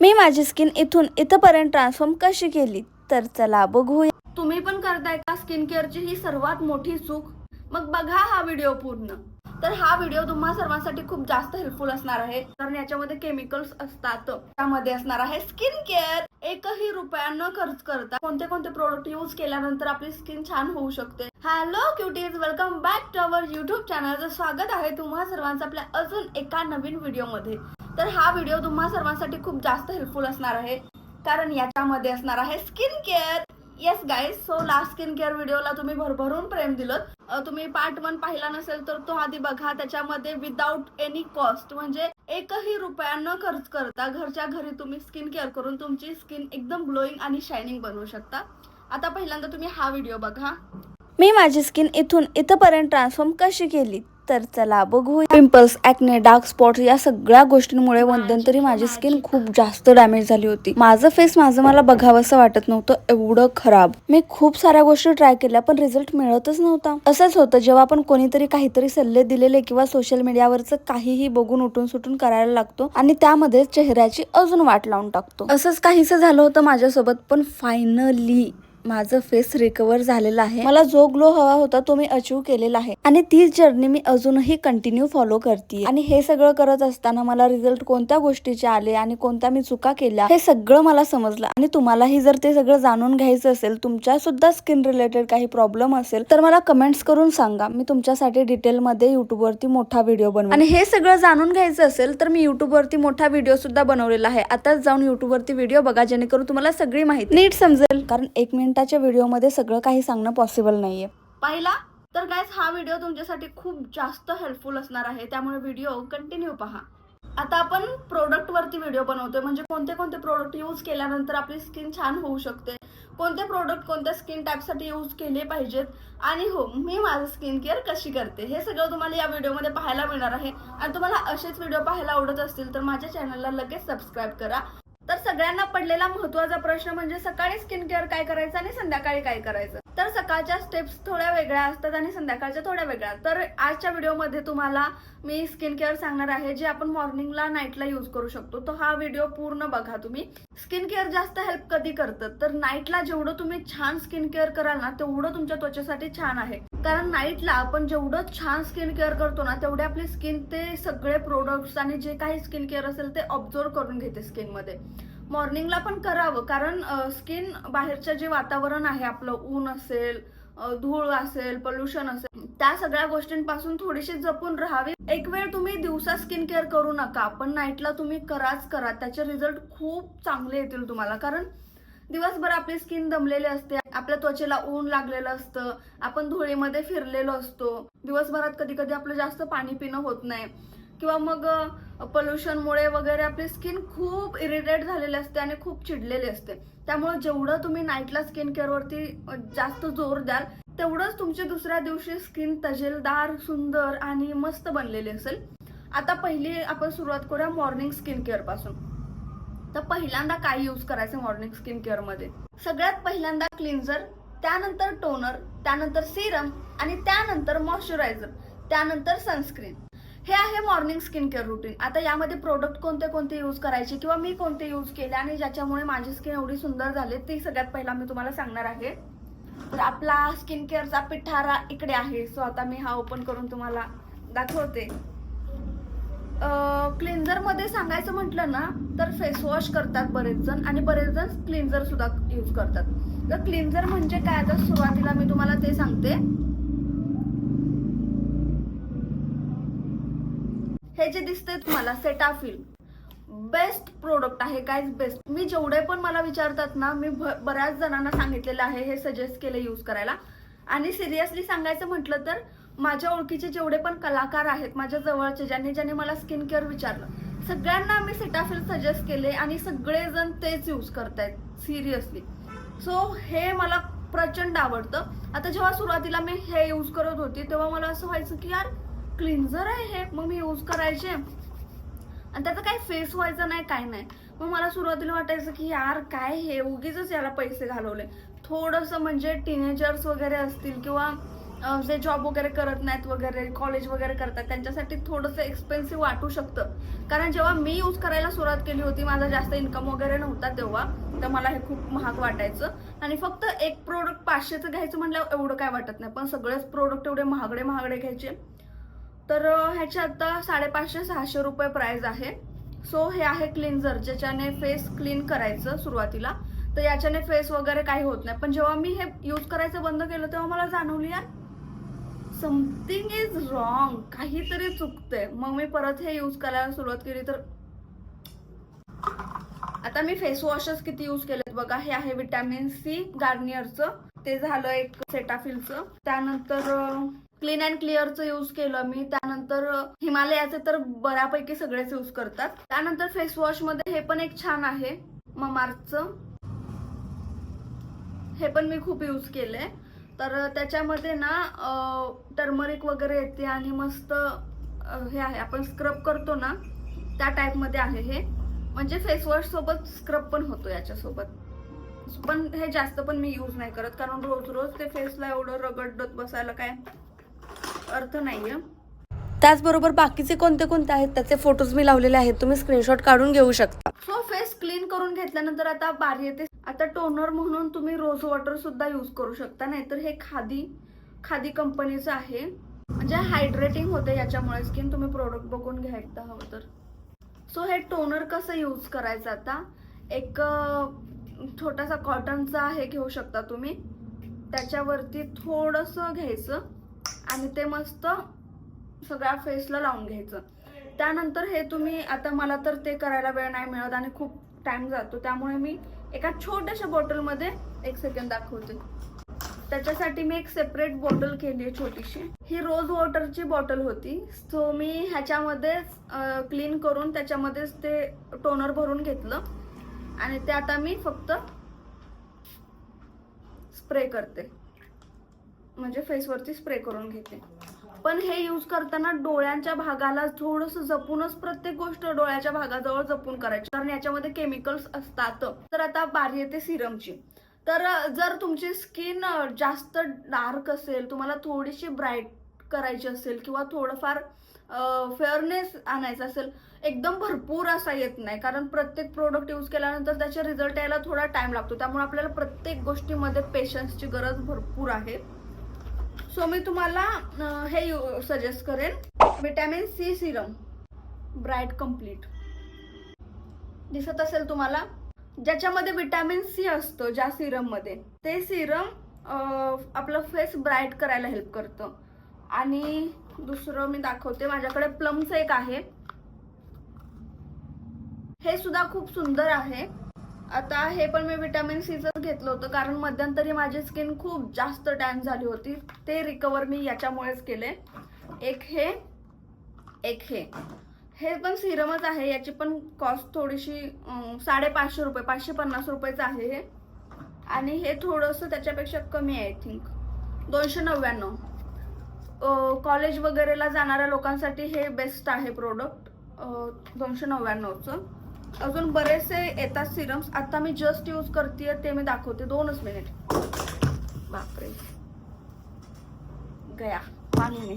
मी माझी स्किन इथून इथपर्यंत ट्रान्सफॉर्म कशी केली? तर चला बघूया. तुम्ही पण करताय का? स्किन केअरची ही सर्वात मोठी चूक. मग बघा हा व्हिडिओ पूर्ण. तर हा व्हिडिओ तुम्हा सर्वांसाठी खूप जास्त हेल्पफुल असणार आहे. कारण याच्यामध्ये केमिकल्स असतात. त्यामध्ये असणार आहे स्किन केअर एकही रुपया न खर्च करता कोणते कोणते प्रोडक्ट यूज केल्यानंतर आपली स्किन छान होऊ शकते. Hello cuties welcome back to our YouTube channel स्वागत आहे तुम्हा सर्वांचं आपल्या अजून एका नवीन व्हिडिओमध्ये तर हा व्हिडिओ तुम्हा सर्वांसाठी खूप जास्त हेल्पफुल असणार आहे. कारण याच्यामध्ये असणार आहे skin care yes guys so last skin care व्हिडिओला तुम्ही भरभरून प्रेम दिलं तुम्ही पार्ट वन पाहिला नसेल तर तो आधी बघा. त्याच्यामध्ये विदाऊट एनी कॉस्ट म्हणजे एकही रुपया न खर्च करता घरच्या घरी तुम्ही स्किन केअर करून तुमची स्किन एकदम ग्लोईंग आणि शायनिंग बनवू शकता. आता पहिल्यांदा तुम्ही हा व्हिडिओ बघा. मी माझी स्किन इथून इथपर्यंत ट्रान्सफॉर्म कशी केली तर चला बघू पिंपल्स ऍक्ने डार्क स्पॉट या सगळ्या गोष्टींमुळे मध्यंतरी माझी स्किन खूप जास्त डॅमेज झाली होती. माझं फेस माझं मला बघावंसं वाटत नव्हतं एवढं खराब. मी खूप साऱ्या गोष्टी ट्राय केल्या पण रिझल्ट मिळतच नव्हता. असंच होतं जेव्हा आपण कोणीतरी काहीतरी सल्ले दिलेले किंवा सोशल मीडियावरचं काहीही बघून उठून सुटून करायला लागतो आणि त्यामध्ये चेहऱ्याची अजून वाट लावून टाकतो. असंच काहीसं झालं होतं माझ्यासोबत पण फायनली माझं फेस रिकवर झालेलं आहे. मला जो ग्लो हवा होता तो मी अचीव केलेला आहे. आणि तीच जर्नी मी अजूनही कंटिन्यू फॉलो करते आणि हे सगळं करत असताना मला रिझल्ट कोणत्या गोष्टीचे आले आणि कोणत्या मी चुका केल्या हे सगळं मला समजलं. आणि तुम्हालाही जर ते सगळं जाणून घ्यायचं असेल तुमच्या सुद्धा स्किन रिलेटेड काही प्रॉब्लेम असेल तर मला कमेंट्स करून सांगा. मी तुमच्यासाठी डिटेलमध्ये युट्यूब वरती मोठा व्हिडिओ बनवेन. आणि हे सगळं जाणून घ्यायचं असेल तर मी युट्यूब वरती मोठा व्हिडिओ सुद्धा बनवलेला आहे. आताच जाऊन युट्यूब वरती व्हिडिओ बघा जेणेकरून तुम्हाला सगळी माहिती नीट समजेल. कारण एक मिनिटाच्या व्हिडिओमध्ये सगळं काही सांगणं पॉसिबल नाहीये. पहिला? तर गायस हा व्हिडिओ तुमच्यासाठी खूप जास्त हेल्पफुल असणार आहे. त्यामुळे व्हिडिओ कंटिन्यू पहा. आता आपण प्रोडक्ट वरती व्हिडिओ बनवतोय. म्हणजे कोणते कोणते प्रोडक्ट यूज केल्यानंतर आपली स्किन छान होऊ शकते. कोणते प्रोडक्ट कोणत्या स्किन टाईपसाठी यूज केले पाहिजेत. आणि हो मी माझं स्किन केअर कशी करते? हे सगळं तुम्हाला या व्हिडिओमध्ये पाहायला मिळणार आहे. आणि तुम्हाला असेच व्हिडिओ पाहायला आवडत असतील तर माझ्या चॅनलला लगेच सबस्क्राईब करा. तर सगळ्यांना पडलेला महत्त्वाचा प्रश्न म्हणजे सकाळी स्किन केअर काय करायचं आणि संध्याकाळी काय करायचं? तर सकाळच्या स्टेप्स थोड्या वेगळ्या असतात आणि संध्याकाळच्या थोड्या वेगळ्या. तर आजच्या व्हिडिओमध्ये तुम्हाला मी स्किन केअर सांगणार आहे जे आपण मॉर्निंगला नाईटला यूज करू शकतो. तो हा व्हिडिओ पूर्ण बघा तुम्ही. स्किन केअर जास्त हेल्प कधी करतं तर नाईटला जेवढं तुम्ही छान स्किन केअर कराल ना तेवढं तुमच्या त्वचेसाठी छान आहे. कारण नाईटला आपण जेवढं छान स्किन केअर करतो ना तेवढे आपली स्किन ते सगळे प्रोडक्ट्स आणि जे काही स्किन केअर असेल ते ऑब्झर्व करून घेते स्किनमध्ये मॉर्निंगला पण करावं. कारण स्किन बाहेरचं जे वातावरण आहे आपलं ऊन असेल धूळ असेल पोल्युशन असेल त्या सगळ्या गोष्टींपासून थोडीशी जपून राहावी. एक वेळ तुम्ही दिवसा स्किन केअर करू नका पण नाईटला तुम्ही कराच करा. त्याचे रिझल्ट खूप चांगले येतील तुम्हाला. कारण दिवसभर आपली स्किन दमलेली असते आपल्या त्वचेला ऊन लागलेलं असतं आपण धुळीमध्ये फिरलेलो असतो. दिवसभरात कधी कधी आपलं जास्त पाणी पिणं होत नाही. किंवा मग पोल्युशनमुळे वगैरे आपली स्किन खूप इरिटेट झालेली असते आणि खूप चिडलेली असते. त्यामुळे जेवढं तुम्ही नाईटला स्किन केअरवरती जास्त जोर द्याल तेवढंच तुमची दुसऱ्या दिवशी स्किन तजेलदार सुंदर आणि मस्त बनलेली असेल. आता पहिली आपण सुरुवात करूया मॉर्निंग स्किन केअरपासून. तर पहिल्यांदा काय यूज करायचं मॉर्निंग स्किन केअरमध्ये? सगळ्यात पहिल्यांदा क्लिन्झर त्यानंतर टोनर त्यानंतर सिरम आणि त्यानंतर मॉइश्चरायझर त्यानंतर सनस्क्रीन हे आहे मॉर्निंग स्किन केअर रुटीन आता यामध्ये प्रोडक्ट कोणते कोणते यूज करायचे किंवा मी कोणते यूज केले आणि ज्याच्यामुळे माझी स्किन एवढी सुंदर झाली ती सगळ्यात पहिला मी तुम्हाला सांगणार आहे. तर आपला स्किन केअरचा पिठारा इकडे आहे. सो आता मी हा ओपन करून तुम्हाला दाखवते. क्लिन्झरमध्ये सांगायचं म्हटलं ना तर फेस वॉश करतात बरेच जण आणि बरेच जण क्लिन्झर सुद्धा यूज करतात. तर क्लिन्झर म्हणजे काय? आता सुरुवातीला मी तुम्हाला ते सांगते. हे जे दिसते तुम्हाला सेटाफिल बेस्ट प्रोडक्ट आहे काय बेस्ट मी जेवढे पण मला विचारतात ना मी बऱ्याच जणांना सांगितलेलं आहे हे सजेस्ट केलं यूज करायला. आणि सिरियसली सांगायचं म्हटलं तर माझ्या ओळखीचे जेवढे पण कलाकार आहेत माझ्या जवळचे ज्यांनी ज्यांनी मला स्किन केअर विचारलं सगळ्यांना मी सेटाफिल सजेस्ट केले आणि सगळेजण तेच यूज करतायत सिरियसली सो हे मला प्रचंड आवडतं. आता जेव्हा सुरुवातीला मी हे यूज करत होती तेव्हा मला असं व्हायचं की यार क्लिन्झर आहे हे. मग मी यूज करायचे. आणि त्याचं काही फेस व्हायचं नाही काय नाही. मग मला सुरुवातीला वाटायचं की यार काय हे? उगीच याला पैसे घालवले. थोडंसं म्हणजे टीनेजर्स वगैरे असतील किंवा जे जॉब वगैरे करत नाहीत वगैरे कॉलेज वगैरे करतात त्यांच्यासाठी थोडंसं एक्सपेन्सिव्ह वाटू शकतं. कारण जेव्हा मी यूज करायला सुरुवात केली होती माझा जास्त इन्कम वगैरे नव्हता तेव्हा तर मला हे खूप महाग वाटायचं. आणि फक्त एक प्रोडक्ट पाचशेचं घ्यायचं म्हटल्यावर एवढं काय वाटत नाही. पण सगळेच प्रोडक्ट एवढे महागडे महागडे घ्यायचे. तर ह्याचे आता साडेपाचशे सहाशे रुपये प्राइस आहे. सो हे आहे क्लिन्झर ज्याच्याने फेस क्लीन करायचं सुरुवातीला. तर याच्याने फेस वगैरे काही होत नाही. पण जेव्हा मी हे यूज करायचं बंद केलं तेव्हा मला जाणवली यार समथिंग इज रॉंग काहीतरी चुकतंय. मग मी परत हे यूज करायला सुरुवात केली तर आता मी फेस वॉशच किती यूज केलेत बघा. हे आहे विटॅमिन सी गार्नियरचं ते झालं एक सेटाफिलचं त्यानंतर क्लीन अँड क्लिअरचं यूज केलं मी. त्यानंतर हिमालयाचे तर बऱ्यापैकी सगळेच यूज करतात. त्यानंतर फेस वॉशमध्ये हे पण एक छान आहे. ममार्थचं हे पण मी खूप यूज केलंय. तर त्याच्यामध्ये ना टर्मरिक वगैरे येते आणि मस्त हे आहे. आपण स्क्रब करतो ना त्या टाईपमध्ये आहे हे. म्हणजे फेस वॉश सोबत स्क्रब पण होतो याच्यासोबत. पण हे जास्त पण मी यूज नाही करत. कारण रोज रोज ते फेसला एवढं रगडत बसायला काय अर्थ नाहीये. त्याचबरोबर बाकीचे कोणते कोणते आहेत त्याचे फोटोज मी लावलेले आहेत तुम्ही स्क्रीनशॉट काढून घेऊ शकता. सो फेस क्लीन करून घेतल्यानंतर आता बारी येते. आता टोनर म्हणून तुम्ही रोज वॉटर सुद्धा यूज करू शकता नाहीतर हे खादी खादी कंपनीचं आहे. म्हणजे हायड्रेटिंग होते याच्यामुळे स्किन तुम्ही प्रोडक्ट बघून घ्या एकदा हवं तर. सो हे टोनर कसं यूज करायचं आता? एक छोटासा कॉटनचा हे घेऊ शकता तुम्ही. त्याच्यावरती थोडंसं घ्यायचं. आणि ते मस्त सगळ्या फेसला लावून घ्यायचं. त्यानंतर हे तुम्ही आता मला तर ते करायला वेळ नाही मिळत आणि खूप टाइम जातो. त्यामुळे मी एका छोट्याशा बॉटलमध्ये एक सेकंड दाखवते. त्याच्यासाठी मी एक सेपरेट बॉटल केली आहे छोटीशी. ही रोज वॉटरची बॉटल होती. सो मी ह्याच्यामध्येच क्लीन करून त्याच्यामध्येच ते टोनर भरून घेतलं. आणि ते आता मी फक्त स्प्रे करते. म्हणजे फेसवरती स्प्रे करून घेते. पण हे यूज करताना डोळ्यांच्या भागाला थोडस जपूनच प्रत्येक गोष्ट डोळ्याच्या भागाजवळ जपून करायची. कारण याच्यामध्ये केमिकल्स असतात. तर आता बारी येते सिरमची. तर जर तुमची स्किन जास्त डार्क असेल तुम्हाला थोडीशी ब्राईट करायची असेल किंवा थोडंफार फेअरनेस आणायचा असेल एकदम भरपूर असा येत नाही. कारण प्रत्येक प्रोडक्ट यूज केल्यानंतर त्याचे रिझल्ट यायला थोडा टाइम लागतो. त्यामुळे आपल्याला प्रत्येक गोष्टीमध्ये पेशन्सची गरज भरपूर आहे. सो मी तुम्हाला हे सजेस्ट करेन. Vitamin C serum bright complete दिसत असेल तुम्हाला? ज्याच्यामध्ये विटॅमिन सी असतो ज्या सिरममध्ये ते सिरम आपलं फेस ब्राईट करायला हेल्प करतं. आणि दुसरं मी दाखवते माझ्याकडे प्लमचं एक आहे. हे सुद्धा खूप सुंदर आहे. आता हे पण मी विटॅमिन सीचं घेतलं होतं कारण मध्यंतरी माझी स्किन खूप जास्त टॅन झाली होती. ते रिकवर मी याच्यामुळेच केले. एक हे एक हे. हे पण सिरमच आहे याची पण कॉस्ट थोडीशी साडेपाचशे रुपये पाचशे पन्नास रुपयेचं आहे हे. आणि हे थोडंसं त्याच्यापेक्षा कमी आहे आय थिंक दोनशे नव्याण्णव. कॉलेज वगैरेला जाणाऱ्या लोकांसाठी हे बेस्ट आहे प्रोडक्ट दोनशे नव्याण्णवचं. अजून बरेचसे येतात सिरम्स. आता मी जस्ट यूज करते ते मी दाखवते. दोनच मिनिट बापरे. गया. पाणी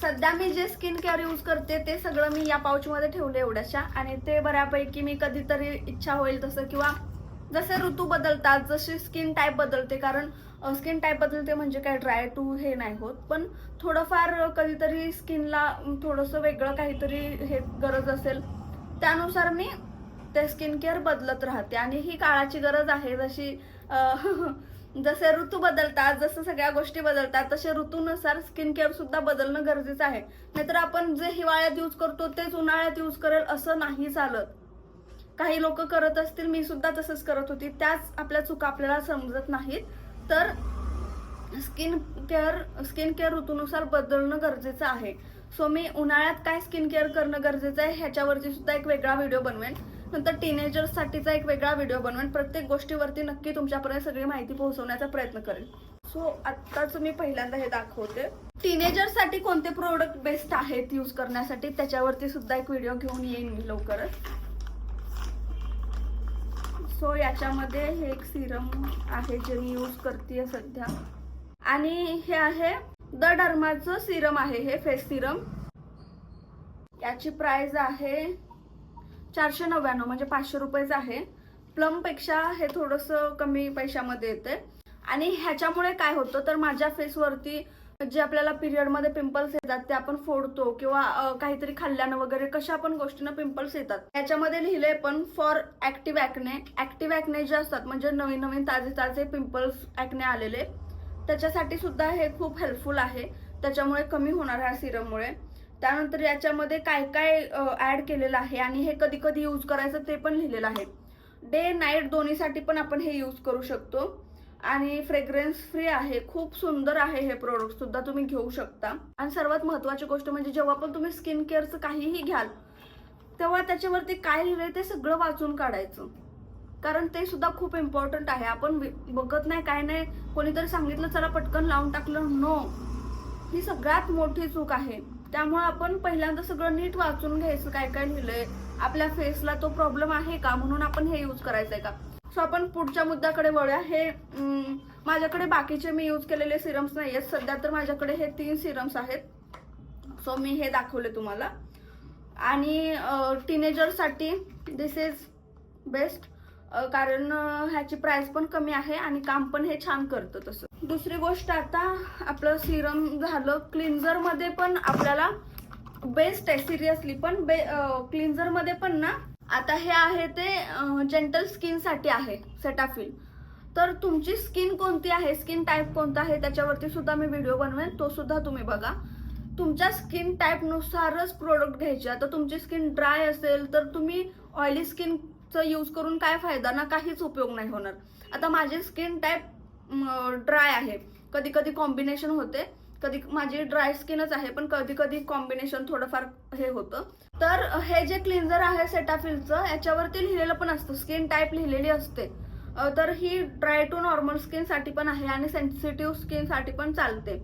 सध्या मी जे स्किन केअर यूज करते ते सगळं मी या पाऊचमध्ये ठेवले एवढ्याशा. आणि ते बऱ्यापैकी मी कधीतरी इच्छा होईल तसं किंवा जसे ऋतू बदलतात जशी स्किन टाईप बदलते कारण स्किन टाईप बदलते म्हणजे काय ड्राय टू हे नाही होत. पण थोडंफार कधीतरी स्किनला थोडंसं वेगळं काहीतरी हे गरज असेल त्यानुसार मी ते स्किन केअर बदलत राहते. आणि ही काळाची गरज आहे जशी जसे ऋतू बदलतात जसं सगळ्या गोष्टी बदलतात तसे ऋतूनुसार स्किन केअर सुद्धा बदलणं गरजेचं आहे. नाहीतर आपण जे हिवाळ्यात यूज करतो तेच उन्हाळ्यात यूज करेल असं नाही चालत. काही लोक करत असतील मी सुद्धा तसंच करत होती. त्याच आपल्या चुका आपल्याला समजत नाहीत. तर स्किन केअर स्किन केअर ऋतूनुसार बदलणं गरजेचं आहे. सो मी उन्हाळ्यात काय स्किन केअर करणं गरजेचं आहे ह्याच्यावरती सुद्धा एक वेगळा व्हिडिओ बनवेन. नंतर टीनेजर्ससाठीचा एक वेगळा व्हिडिओ बनवेन. प्रत्येक गोष्टीवरती नक्की तुमच्यापर्यंत सगळी माहिती पोहोचवण्याचा प्रयत्न करेन. सो आत्ताच मी पहिल्यांदा हे दाखवते. टीनेजर्ससाठी कोणते प्रोडक्ट बेस्ट आहेत यूज करण्यासाठी? त्याच्यावरती सुद्धा एक व्हिडिओ घेऊन येईन मी लवकरच. सो याच्यामध्ये हे एक सिरम आहे जे मी यूज करते सध्या. आणि हे आहे द डर्माचं सिरम आहे हे फेस सिरम. याची प्राइस आहे चारशे नव्याण्णव म्हणजे पाचशे रुपयेच आहे. प्लमपेक्षा हे थोडंसं कमी पैशामध्ये येते आणि ह्याच्यामुळे काय होतं तर माझ्या फेसवरती जे आपल्याला पिरियडमध्ये पिंपल्स येतात ते आपण फोडतो किंवा काहीतरी खाल्ल्यानं वगैरे कशा पण गोष्टीनं पिंपल्स येतात. त्याच्यामध्ये लिहिले पण for active acne active acne जे असतात म्हणजे नवीन नवीन ताजे ताजे पिंपल्स ऍक्ने आलेले त्याच्यासाठी सुद्धा हे खूप हेल्पफुल आहे. त्याच्यामुळे कमी होणार ह्या सिरममुळे त्यानंतर याच्यामध्ये काय काय ऍड केलेलं आहे आणि हे कधी कधी यूज करायचं ते पण लिहिलेलं आहे. डे नाईट दोन्हीसाठी पण आपण हे यूज करू शकतो. आणि फ्रेग्रन्स फ्री आहे. खूप सुंदर आहे हे प्रोडक्ट सुद्धा तुम्ही घेऊ शकता. आणि सर्वात महत्वाची गोष्ट म्हणजे जेव्हा पण तुम्ही स्किन केअरचं काहीही घ्याल तेव्हा त्याच्यावरती काय लिहिलंय ते सगळं वाचून काढायचं. कारण ते सुद्धा खूप इम्पॉर्टंट आहे. आपण वि- बघत नाही काय नाही कोणीतरी सांगितलं चला पटकन लावून टाकलं. नो ही सगळ्यात मोठी चूक आहे. त्यामुळे आपण पहिल्यांदा सगळं नीट वाचून घ्यायचं काय काय लिहिलंय. आपल्या फेसला तो प्रॉब्लेम आहे का? म्हणून आपण हे यूज करायचंय का? सो आपण पुढच्या मुद्द्याकडे वळूया. हे माझ्याकडे बाकीचे मी यूज केलेले सिरम्स नाही आहेत. सध्या तर माझ्याकडे हे तीन सिरम्स आहेत. सो मी हे दाखवले तुम्हाला. आणि टीनेजरसाठी दिस इज बेस्ट कारण ह्याची प्राइस पण कमी आहे आणि काम पण हे छान करतं तसं. दुसरी गोष्ट आता आपलं सिरम झालं क्लिन्झरमध्ये पण आपल्याला बेस्ट आहे. सिरियसली पण बे क्लिन्झरमध्ये पण ना आता हे आहे ते जेंटल स्किनसाठी आहे सेटाफिल तर तुमची स्किन कोणती आहे? स्किन टाईप कोणता आहे? त्याच्यावरती सुद्धा मी व्हिडिओ बनवेन. तो सुद्धा तुम्ही बघा. तुमच्या स्किन टाईपनुसारच प्रोडक्ट घ्यायचे. आता तुमची स्किन ड्राय असेल तर तुम्ही ऑइली स्किनचा यूज करून काय फायदा? ना काहीच उपयोग नाही होणार. आता माझी स्किन टाईप ड्राय आहे. कधी कधी कॉम्बिनेशन होते. कधी माझी ड्राय स्किनच आहे पण कधी कधी कॉम्बिनेशन थोडंफार हे होतं. तर हे जे क्लिन्झर आहे सेटाफिलचं याच्यावरती लिहिलेलं पण असतं. स्किन टाईप लिहिलेली असते. तर ही ड्राय टू नॉर्मल स्किनसाठी पण आहे आणि सेन्सिटिव्ह स्किनसाठी पण चालते.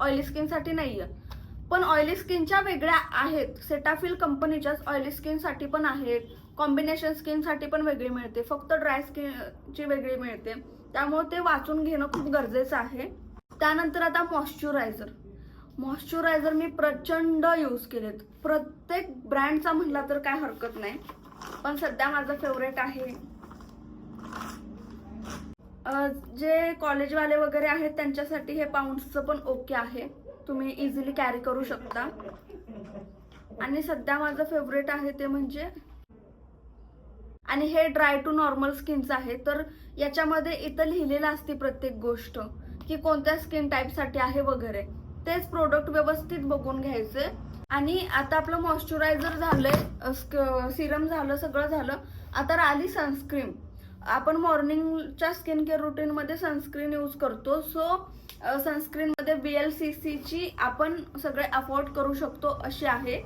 ऑइली स्किनसाठी नाही आहे पण ऑइली स्किनच्या वेगळ्या आहेत. सेटाफिल कंपनीच्याच ऑइली स्किनसाठी पण आहेत. कॉम्बिनेशन स्किनसाठी पण वेगळी मिळते. फक्त ड्राय स्किनची वेगळी मिळते. त्यामुळे ते वाचून घेणं खूप गरजेचं आहे. त्यानंतर आता मॉइश्चरायझर. मॉइश्चरायझर मी प्रचंड यूज केलेत. प्रत्येक ब्रँडचा म्हणला तर काय हरकत नाही. पण सध्या माझं फेवरेट आहे. जे कॉलेजवाले वगैरे आहेत त्यांच्यासाठी हे पाऊंड्सचं पण ओके आहे. तुम्ही इझिली कॅरी करू शकता. आणि सध्या माझं फेवरेट आहे ते म्हणजे आणि हे ड्राय टू नॉर्मल स्किनचं आहे. तर याच्यामध्ये इथं लिहिलेलं असते प्रत्येक गोष्ट. की कोणत्या स्किन टाईपसाठी आहे वगैरे. तेच प्रोडक्ट व्यवस्थित बघून घ्यायचे. आणि आता आपलं मॉइश्चरायझर झालंय सिरम झालं सगळं झालं. आता आली सनस्क्रीन आपण मॉर्निंगच्या स्किन केअर रुटीनमध्ये सनस्क्रीन यूज करतो. सो सनस्क्रीनमध्ये बी एल सी सीची आपण सगळे अफोर्ड करू शकतो अशी आहे.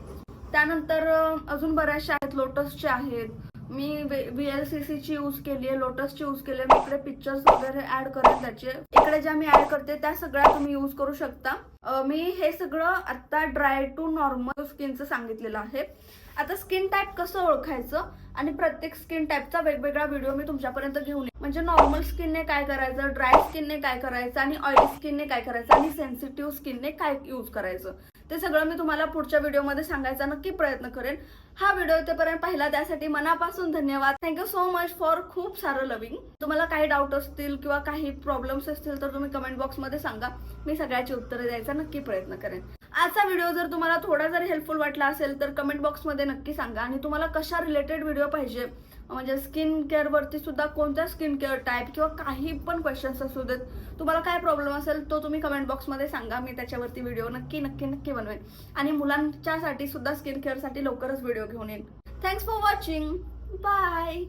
त्यानंतर अजून बऱ्याचशा आहेत लोटसच्या आहेत. मी बी एल सी सीची यूज केली आहे लोटसची यूज केली आहे. मी इकडे पिक्चर्स वगैरे ऍड करेन त्याचे इकडे ज्या मी ऍड करते त्या सगळ्या तुम्ही यूज करू शकता. मी हे सगळं आता ड्राय टू नॉर्मल स्किनचं सांगितलेलं आहे. आता स्किन टाईप कसं ओळखायचं आणि प्रत्येक स्किन टाईपचा वेगवेगळा व्हिडिओ मी तुमच्यापर्यंत घेऊन येईन. म्हणजे नॉर्मल स्किनने काय करायचं ड्राय स्किनने काय करायचं आणि ऑइली स्किनने काय करायचं आणि सेन्सिटिव्ह स्किनने काय यूज करायचं. ते सगळं मी तुम्हाला पुढच्या व्हिडिओमध्ये सांगायचा नक्की प्रयत्न करेन. हा व्हिडिओ इथेपर्यंत पाहिला त्यासाठी मनापासून धन्यवाद. थँक्यू सो मच फॉर खूप सारं लविंग तुम्हाला काही डाऊट असतील किंवा काही प्रॉब्लेम्स असतील तर तुम्ही कमेंट बॉक्समध्ये सांगा. मी सगळ्याची उत्तरं द्यायचा. नक्की प्रयत्न करेन. आजचा व्हिडिओ जर तुम्हाला थोडा जरी हेल्पफुल वाटला असेल तर कमेंट बॉक्समध्ये नक्की सांगा. आणि तुम्हाला कशा रिलेटेड व्हिडिओ पाहिजे? म्हणजे स्किन केअर वरती सुद्धा कोणत्या स्किन केअर टाईप किंवा काही पण क्वेश्चन्स असू देत तुम्हाला काय प्रॉब्लेम असेल तो तुम्ही कमेंट बॉक्समध्ये सांगा. मी त्याच्यावरती व्हिडिओ नक्की नक्की नक्की बनवेन. आणि मुलांच्यासाठी सुद्धा स्किन केअरसाठी लवकरच व्हिडिओ घेऊन येईन. Thanks for watching bye